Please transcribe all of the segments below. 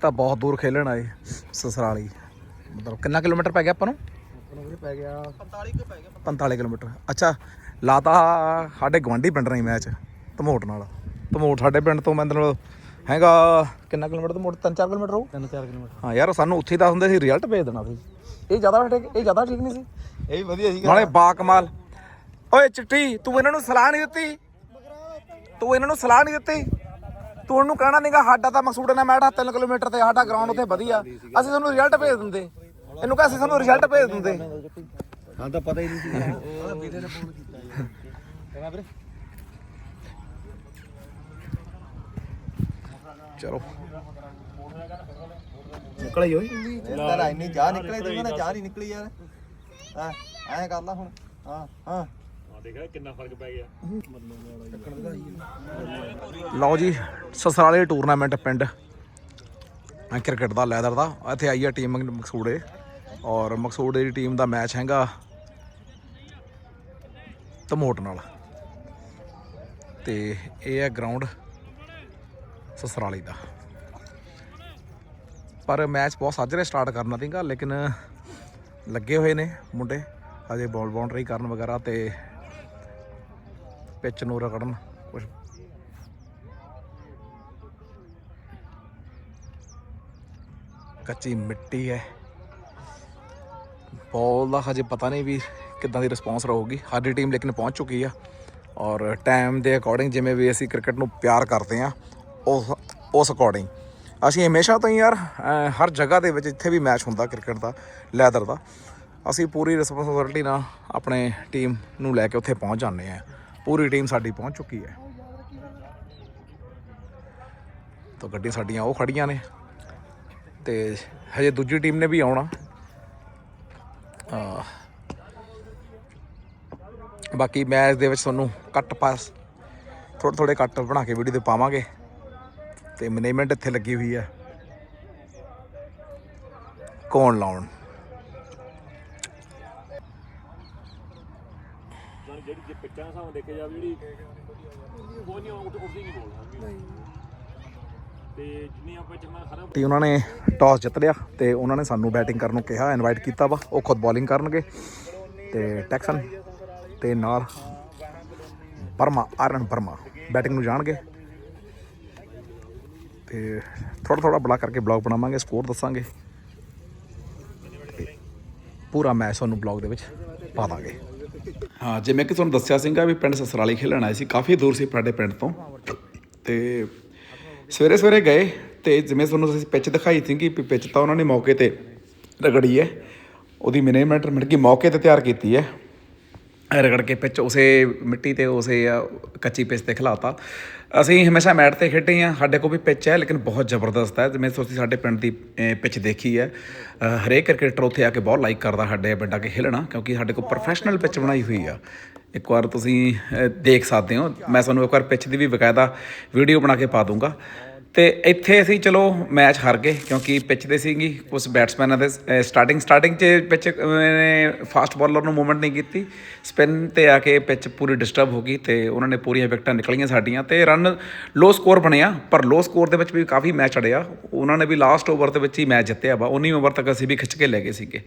ਤਾਂ ਬਹੁਤ ਦੂਰ ਖੇਲਣ ਆਏ ਸਸਰਾਲੀ। ਮਤਲਬ ਕਿੰਨਾ ਕਿਲੋਮੀਟਰ ਪੈ ਗਿਆ ਆਪਾਂ ਨੂੰ? ਆਪਣਾ ਵੀਰੇ ਪੈ ਗਿਆ 45 ਕੁ ਪੈ ਗਿਆ। 45 ਕਿਲੋਮੀਟਰ। ਅੱਛਾ ਲਾਤਾ ਸਾਡੇ ਗਵਾਂਢੀ ਪਿੰਡ ਨਹੀਂ ਮੈਚ ਧਮੋਟ ਨਾਲ। ਧਮੋਟ ਸਾਡੇ ਪਿੰਡ ਤੋਂ ਮਤਲਬ ਹੈਗਾ ਕਿੰਨਾ ਕਿਲੋਮੀਟਰ ਧਮੋਟ? 3-4 ਕਿਲੋਮੀਟਰ ਹੋਊ? 3-4 ਕਿਲੋਮੀਟਰ। ਹਾਂ ਯਾਰ ਸਾਨੂੰ ਉੱਥੇ ਦੱਸ ਹੁੰਦੇ ਸੀ ਰਿਜ਼ਲਟ ਭੇਜ ਦੇਣਾ ਸੀ। ਇਹ ਜ਼ਿਆਦਾ ਠੀਕ ਇਹ ਜ਼ਿਆਦਾ ਠੀਕ ਨਹੀਂ ਸੀ? ਇਹ ਵੀ ਵਧੀਆ ਸੀਗਾ। ਨਾਲੇ ਬਾ ਕਮਾਲ ਓਏ ਚਿੱਟੀ ਤੂੰ ਇਹਨਾਂ ਨੂੰ ਸਲਾਹ ਨਹੀਂ ਦਿੱਤੀ? ਤੂੰ ਇਹਨਾਂ ਨੂੰ ਸਲਾਹ ਨਹੀਂ ਦਿੱਤੀ? ਤੂੰ ਉਹਨੂੰ ਕਹਿਣਾ ਨਹੀਂਗਾ ਸਾਡਾ ਤਾਂ ਮਕਸੂਦ ਨਾ ਮੈਡਾ 3 ਕਿਲੋਮੀਟਰ ਤੇ ਸਾਡਾ ਗਰਾਊਂਡ ਉੱਥੇ ਵਧੀਆ। ਅਸੀਂ ਤੁਹਾਨੂੰ ਰਿਜ਼ਲਟ ਭੇਜ ਦਿੰਦੇ। ਇਹਨੂੰ ਕਹ ਅਸੀਂ ਤੁਹਾਨੂੰ ਰਿਜ਼ਲਟ ਭੇਜ ਦਿੰਦੇ। ਹਾਂ ਤਾਂ ਪਤਾ ਹੀ ਨਹੀਂ ਸੀ। ਉਹਦਾ ਵੀਰੇ ਨੇ ਫੋਨ ਕੀਤਾ ਯਾਰ ਕਹਿੰਦਾ ਵੀਰੇ ਚਲੋ ਨਿਕਲ ਹੋਈ ਯਾਰ ਇੰਨੀ ਚਾਹ ਨਿਕਲੇ ਤੂੰ ਕਹਿੰਦਾ ਚਾਹ ਨਹੀਂ ਨਿਕਲੀ ਯਾਰ। ਹਾਂ ਐਂ ਕਰ ਲਾ ਹੁਣ। ਹਾਂ ਹਾਂ। ਲਓ ਜੀ, ਸਸਰਾਲੇ ਟੂਰਨਾਮੈਂਟ ਪਿੰਡ। ਕ੍ਰਿਕਟ ਦਾ ਲੈਦਰ ਦਾ, ਇੱਥੇ ਆਈ ਆ ਟੀਮ ਮਕਸੂੜੇ। ਔਰ ਮਕਸੂੜੇ ਦੀ ਟੀਮ ਦਾ ਮੈਚ ਹੈਗਾ ਤਮੋਟ ਨਾਲ। ਤੇ ਇਹ ਹੈ ਗਰਾਊਂਡ ਸਸਰਾਲੀ ਦਾ। ਪਰ ਮੈਚ ਬਹੁਤ ਸਾਜਰੇ ਸਟਾਰਟ ਕਰਨਾ ਸੀਗਾ ਲੇਕਿਨ ਲੱਗੇ ਹੋਏ ਨੇ ਮੁੰਡੇ। ਹਜੇ ਬਾਲ ਬਾਉਂਡਰੀ ਕਰਨ ਵਗੈਰਾ ਤੇ ਪਿੱਚ ਨੂੰ ਰਗੜਨ ਕੁਝ ਕੱਚੀ ਮਿੱਟੀ ਹੈ। ਬੋਲ ਦਾ ਹਜੇ ਪਤਾ ਨਹੀਂ ਵੀ ਕਿੱਦਾਂ ਦੀ ਰਿਸਪੌਂਸ ਰਹੂਗੀ। ਸਾਡੀ ਟੀਮ ਲੇਕਿਨ ਪਹੁੰਚ ਚੁੱਕੀ ਆ। ਔਰ ਟਾਈਮ ਦੇ ਅਕੋਰਡਿੰਗ ਜਿਵੇਂ ਵੀ ਅਸੀਂ ਕ੍ਰਿਕਟ ਨੂੰ ਪਿਆਰ ਕਰਦੇ ਆ ਉਸ ਉਸ ਅਕੋਰਡਿੰਗ ਅਸੀਂ ਹਮੇਸ਼ਾ ਤੋਂ ਹੀ ਯਾਰ ਹਰ ਜਗ੍ਹਾ ਦੇ ਵਿੱਚ ਜਿੱਥੇ ਵੀ ਮੈਚ ਹੁੰਦਾ ਕ੍ਰਿਕਟ ਦਾ ਲੈਦਰ ਦਾ। ਅਸੀਂ ਪੂਰੀ ਰਿਸਪੌਂਸਿਬਿਲਟੀ ਨਾਲ ਆਪਣੇ ਟੀਮ ਨੂੰ ਲੈ ਕੇ ਉੱਥੇ ਪਹੁੰਚ ਜਾਂਦੇ ਆ। ਪੂਰੀ ਟੀਮ ਸਾਡੀ ਪਹੁੰਚ ਚੁੱਕੀ ਹੈ। ਤਾਂ ਗੱਡੀਆਂ ਸਾਡੀਆਂ ਉਹ ਖੜੀਆਂ ਨੇ। ਤੇ ਹਜੇ ਦੂਜੀ ਟੀਮ ਨੇ ਵੀ ਆਉਣਾ। ਬਾਕੀ ਮੈਚ ਦੇ ਵਿੱਚ ਤੁਹਾਨੂੰ ਕੱਟ ਪਾਸ ਥੋੜੇ ਥੋੜੇ ਕੱਟ ਬਣਾ ਕੇ ਵੀਡੀਓ ਤੇ ਪਾਵਾਂਗੇ। ਤੇ ਮੈਨੇਜਮੈਂਟ ਇੱਥੇ ਲੱਗੀ ਹੋਈ ਹੈ। ਕੌਣ ਲਾਉਣ? ਜਿਹੜੀ ਜੇ ਪਿੱਚਾਂ ਦਾ ਹਿਸਾਬ ਦੇਖਿਆ ਜਾਵੇ ਜਿਹੜੀ ਉਹ ਨਹੀਂ ਉੱਠ ਉੱਠਦੀ ਨਹੀਂ ਬੋਲ ਤੇ ਜਿੰਨੀ ਆਪਾਂ ਜਮਾ ਹਰ ਤੇ ਉਹਨਾਂ ਨੇ ਟਾਸ ਜਿੱਤ ਲਿਆ ਤੇ ਉਹਨਾਂ ਨੇ ਸਾਨੂੰ ਬੈਟਿੰਗ ਕਰਨ ਨੂੰ ਕਿਹਾ ਇਨਵਾਈਟ ਕੀਤਾ ਵਾ ਉਹ ਖੁਦ ਬੋਲਿੰਗ ਕਰਨਗੇ। ਤੇ ਟੈਕਸਨ ਤੇ ਨਾਲ ਪਰਮਾ ਆਰਨ ਪਰਮਾ ਬੈਟਿੰਗ ਨੂੰ ਜਾਣਗੇ। ਤੇ ਥੋੜਾ ਥੋੜਾ ਬੜਾ ਕਰਕੇ ਬਲੌਗ ਬਣਾਵਾਂਗੇ ਸਕੋਰ ਦੱਸਾਂਗੇ। ਪੂਰਾ ਮੈਚ ਤੁਹਾਨੂੰ ਬਲੌਗ ਦੇ ਵਿੱਚ ਪਾ ਦਾਂਗੇ। ਹਾਂ ਜਿਵੇਂ ਕਿ ਤੁਹਾਨੂੰ ਦੱਸਿਆ ਸੀਗਾ ਵੀ ਪਿੰਡ ਸਸਰਾਲੀ ਖੇਲਣ ਆਏ ਸੀ, ਕਾਫੀ ਦੂਰ ਸੀ ਸਾਡੇ ਪਿੰਡ ਤੋਂ। ਤੇ ਸਵੇਰੇ ਸਵੇਰੇ ਗਏ ਤੇ ਜਿਵੇਂ ਤੁਹਾਨੂੰ ਅਸੀਂ ਪਿੱਚ ਦਿਖਾਈ ਸੀਗੀ ਵੀ ਪਿੱਚ ਤਾਂ ਉਹਨਾਂ ਨੇ ਮੌਕੇ ਤੇ ਰਗੜੀ ਹੈ ਉਹਦੀ ਮੈਨੇਜਮੈਂਟ ਮਿਲ ਕੇ ਮੌਕੇ ਤੇ ਤਿਆਰ ਕੀਤੀ ਹੈ। ਰਗੜ ਕੇ ਪਿੱਚ ਉਸੇ ਮਿੱਟੀ ਤੇ ਉਸੇ ਕੱਚੀ ਪਿੱਚ ਤੇ ਖਿਲਾਤਾ। ਅਸੀਂ ਹਮੇਸ਼ਾ ਮੈਟ ਤੇ ਖੇਡੇ ਆ ਸਾਡੇ ਕੋਲ ਵੀ ਪਿੱਚ ਹੈ ਲੇਕਿਨ ਬਹੁਤ ਜ਼ਬਰਦਸਤ ਹੈ। ਜਿਵੇਂ ਤੁਸੀਂ ਸਾਡੇ ਪਿੰਡ ਦੀ ਅ, ਪਿੱਚ ਦੇਖੀ ਹੈ ਹਰੇਕ ਕ੍ਰਿਕਟਰ ਉੱਥੇ ਆ ਕੇ ਬਹੁਤ ਲਾਈਕ ਕਰਦਾ ਸਾਡੇ ਪਿੰਡ ਆ ਕੇ ਖੇਲਣਾ ਕਿਉਂਕਿ ਸਾਡੇ ਕੋਲ ਪ੍ਰੋਫੈਸ਼ਨਲ ਪਿੱਚ ਬਣਾਈ ਹੋਈ ਆ। ਇੱਕ ਵਾਰ ਤੁਸੀਂ ਦੇਖ ਸਕਦੇ ਹੋ ਮੈਂ ਤੁਹਾਨੂੰ ਇੱਕ ਵਾਰ ਪਿੱਚ ਦੀ ਵੀ ਬਕਾਇਦਾ ਵੀਡੀਓ ਬਣਾ ਕੇ ਪਾ ਦੂੰਗਾ। ਤੇ ਇੱਥੇ ਅਸੀਂ ਚਲੋ ਮੈਚ ਹਾਰ ਗਏ, ਕਿਉਂਕਿ ਪਿੱਚ ਦੇ ਸੀਗੀ ਕੁਝ ਬੈਟਸਮੈਨਾਂ ਦੇ ਸਟਾਰਟਿੰਗ ਸਟਾਰਟਿੰਗ 'ਚ ਪਿੱਚ ਨੇ ਫਾਸਟ ਬੋਲਰ ਨੂੰ ਮੂਵਮੈਂਟ ਨਹੀਂ ਕੀਤੀ। ਸਪਿਨ ਤੇ ਆ ਕੇ ਪਿੱਚ ਪੂਰੀ ਡਿਸਟਰਬ ਹੋ ਗਈ ਤੇ ਉਹਨਾਂ ਨੇ ਪੂਰੀਆਂ ਵਿਕਟਾਂ ਨਿਕਲੀਆਂ ਸਾਡੀਆਂ ਤੇ ਰਨ ਲੋ ਸਕੋਰ ਬਣਿਆ, ਪਰ ਲੋ ਸਕੋਰ ਦੇ ਵਿੱਚ ਵੀ ਕਾਫੀ ਮੈਚ ਅੜਿਆ। ਉਹਨਾਂ ਨੇ ਵੀ ਲਾਸਟ ਓਵਰ ਦੇ ਵਿੱਚ ਹੀ ਮੈਚ ਜਿੱਤਿਆ ਵਾ 19 ਓਵਰ ਤੱਕ ਅਸੀਂ ਵੀ ਖਿੱਚ ਕੇ ਲੈ ਗਏ ਸੀਗੇ।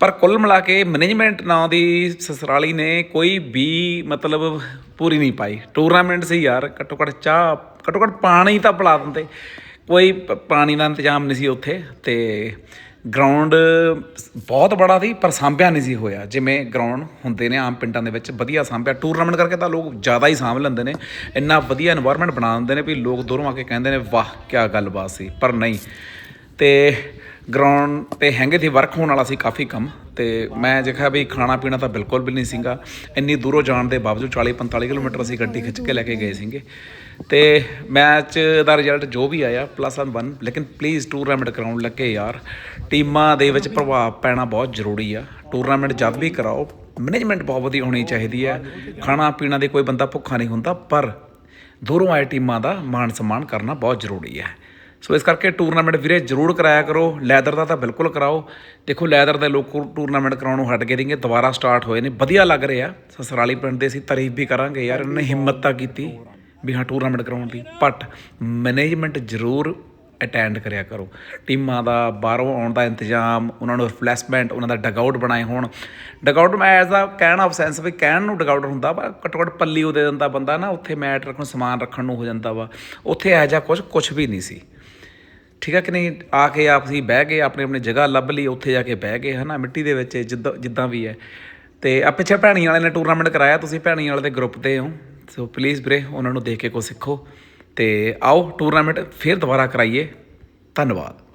ਪਰ ਕੁੱਲ ਮਿਲਾ ਕੇ ਮੈਨੇਜਮੈਂਟ ਨਾਂ ਦੀ ਸਸਰਾਲੀ ਨੇ ਕੋਈ ਵੀ ਮਤਲਬ ਪੂਰੀ ਨਹੀਂ ਪਾਈ। ਟੂਰਨਾਮੈਂਟ ਸੀ ਯਾਰ, ਘੱਟੋ ਘੱਟ ਚਾਹ ਘੱਟੋ ਘੱਟ ਪਾਣੀ ਤਾਂ ਪਿਲਾ ਦਿੰਦੇ। ਕੋਈ ਪਾਣੀ ਦਾ ਇੰਤਜ਼ਾਮ ਨਹੀਂ ਸੀ ਉੱਥੇ ਤੇ ਗਰਾਊਂਡ ਬਹੁਤ ਬੜਾ ਸੀ, ਪਰ ਸਾਂਭਿਆ ਨਹੀਂ ਸੀ ਹੋਇਆ। ਜਿਵੇਂ ਗਰਾਊਂਡ ਹੁੰਦੇ ਨੇ ਆਮ ਪਿੰਡਾਂ ਦੇ ਵਿੱਚ, ਵਧੀਆ ਸਾਂਭਿਆ। ਟੂਰਨਾਮੈਂਟ ਕਰਕੇ ਤਾਂ ਲੋਕ ਜ਼ਿਆਦਾ ਹੀ ਸਾਂਭ ਲੈਂਦੇ ਨੇ। ਇੰਨਾ ਵਧੀਆ এনवायरमेंट ਬਣਾ ਦਿੰਦੇ ਨੇ ਵੀ ਲੋਕ ਦੂਰੋਂ ਆ ਕੇ ਕਹਿੰਦੇ ਨੇ, ਵਾਹ ਕੀ ਗੱਲਬਾਤ ਸੀ। ਪਰ ਨਹੀਂ। ਤੇ ਗਰਾਊਂਡ ਤੇ ਹੈਂਗੇ ਸੀ ਵਰਕ ਹੋਣ ਵਾਲਾ ਸੀ ਕਾਫੀ ਕੰਮ ਤੇ ਮੈਂ ਦੇਖਿਆ ਵੀ ਖਾਣਾ ਪੀਣਾ ਤਾਂ ਬਿਲਕੁਲ ਵੀ ਨਹੀਂ ਸੀਗਾ। ਇੰਨੀ ਦੂਰੋਂ ਜਾਣ ਦੇ ਬਾਵਜੂਦ 40 45 ਕਿਲੋਮੀਟਰ ਅਸੀਂ ਗੱਡੀ ਖਿੱਚ ਕੇ ਲੈ ਕੇ ਗਏ ਸੀਗੇ। ਤੇ ਮੈਚ ਦਾ ਰਿਜ਼ਲਟ ਜੋ ਵੀ ਆਇਆ ਪਲੱਸ 1 ਲੇਕਿਨ ਪਲੀਜ਼ ਟੂਰਨਾਮੈਂਟ ਕਰਾਉਣ ਲੱਗੇ ਯਾਰ। ਟੀਮਾਂ ਦੇ ਵਿੱਚ ਪ੍ਰਭਾਵ ਪੈਣਾ ਬਹੁਤ ਜ਼ਰੂਰੀ ਆ। ਟੂਰਨਾਮੈਂਟ ਜਦ ਵੀ ਕਰਾਓ ਮੈਨੇਜਮੈਂਟ ਬਹੁਤ ਵਧੀਆ ਹੋਣੀ ਚਾਹੀਦੀ ਹੈ ਖਾਣਾ ਪੀਣਾ ਦੇ ਕੋਈ ਬੰਦਾ ਭੁੱਖਾ ਨਹੀਂ ਹੁੰਦਾ, ਪਰ ਦੂਰੋਂ ਆਏ ਟੀਮਾਂ ਦਾ ਮਾਣ ਸਨਮਾਨ ਕਰਨਾ ਬਹੁਤ ਜ਼ਰੂਰੀ ਹੈ ਸੋ ਇਸ ਕਰਕੇ ਟੂਰਨਾਮੈਂਟ ਵੀਰੇ ਜ਼ਰੂਰ ਕਰਾਇਆ ਕਰੋ। ਲੈਦਰ ਦਾ ਤਾਂ ਬਿਲਕੁਲ ਕਰਾਓ। ਦੇਖੋ, ਲੈਦਰ ਦੇ ਲੋਕ ਟੂਰਨਾਮੈਂਟ ਕਰਾਉਣੋਂ ਹਟ ਗਏ ਦੀਗੇ ਦੁਬਾਰਾ ਸਟਾਰਟ ਹੋਏ ਨੇ। ਵਧੀਆ ਲੱਗ ਰਿਹਾ। ਸਸਰਾਲੀ ਪਿੰਡ ਦੇ ਅਸੀਂ ਤਾਰੀਫ ਵੀ ਕਰਾਂਗੇ ਯਾਰ ਇਹਨਾਂ ਨੇ ਹਿੰਮਤ ਤਾਂ ਕੀਤੀ ਵੀ ਹਾਂ ਟੂਰਨਾਮੈਂਟ ਕਰਾਉਣ ਦੀ। ਬਟ ਮੈਨੇਜਮੈਂਟ ਜ਼ਰੂਰ ਅਟੈਂਡ ਕਰਿਆ ਕਰੋ। ਟੀਮਾਂ ਦਾ, ਬਾਹਰੋਂ ਆਉਣ ਦਾ ਇੰਤਜ਼ਾਮ, ਉਹਨਾਂ ਨੂੰ ਰਿਫਲੈਸਮੈਂਟ ਉਹਨਾਂ ਦਾ ਡਗਆਊਟ ਬਣਾਏ ਹੋਣ। ਡਗਆਊਟ ਮੈਂ ਐਜ਼ ਆ ਕਹਿਣ ਆਫ ਸੈਂਸ ਵੀ ਕਹਿਣ ਨੂੰ ਡਗਆਊਟ ਹੁੰਦਾ ਪਰ ਘੱਟੋ ਘੱਟ ਪੱਲੀ ਉਹ ਦੇ ਦਿੰਦਾ ਬੰਦਾ ਨਾ, ਉੱਥੇ ਮੈਟ ਰੱਖਣ, ਸਮਾਨ ਰੱਖਣ ਨੂੰ ਹੋ ਜਾਂਦਾ ਵਾ। ਉੱਥੇ ਇਹੋ ਜਿਹਾ ਕੁਝ ਕੁਝ ਵੀ ਨਹੀਂ ਸੀ। ਠੀਕ ਹੈ ਕਿ ਨਹੀਂ? ਆ ਕੇ ਆਪ ਸੀ ਬਹਿ ਗਏ, ਆਪਣੀ ਆਪਣੀ ਜਗ੍ਹਾ ਲੱਭ ਲਈ, ਉੱਥੇ ਜਾ ਕੇ ਬਹਿ ਗਏ, ਹਨਾ? ਮਿੱਟੀ ਦੇ ਵਿੱਚ ਜਿੱਦਾਂ ਜਿੱਦਾਂ ਵੀ ਹੈ। ਤੇ ਆ ਪਿੱਛੇ ਭੈਣੀ ਵਾਲੇ ਨੇ ਟੂਰਨਾਮੈਂਟ ਕਰਾਇਆ, ਤੁਸੀਂ ਭੈਣੀ ਵਾਲੇ ਦੇ ਗਰੁੱਪ ਤੇ ਹੋ। ਸੋ ਪਲੀਜ਼ ਵੀਰੇ, ਉਹਨਾਂ ਨੂੰ ਦੇਖ ਕੇ ਕੁਛ ਸਿੱਖੋ। ਤੇ ਆਓ ਟੂਰਨਾਮੈਂਟ ਫਿਰ ਦੁਬਾਰਾ ਕਰਾਈਏ। ਧੰਨਵਾਦ।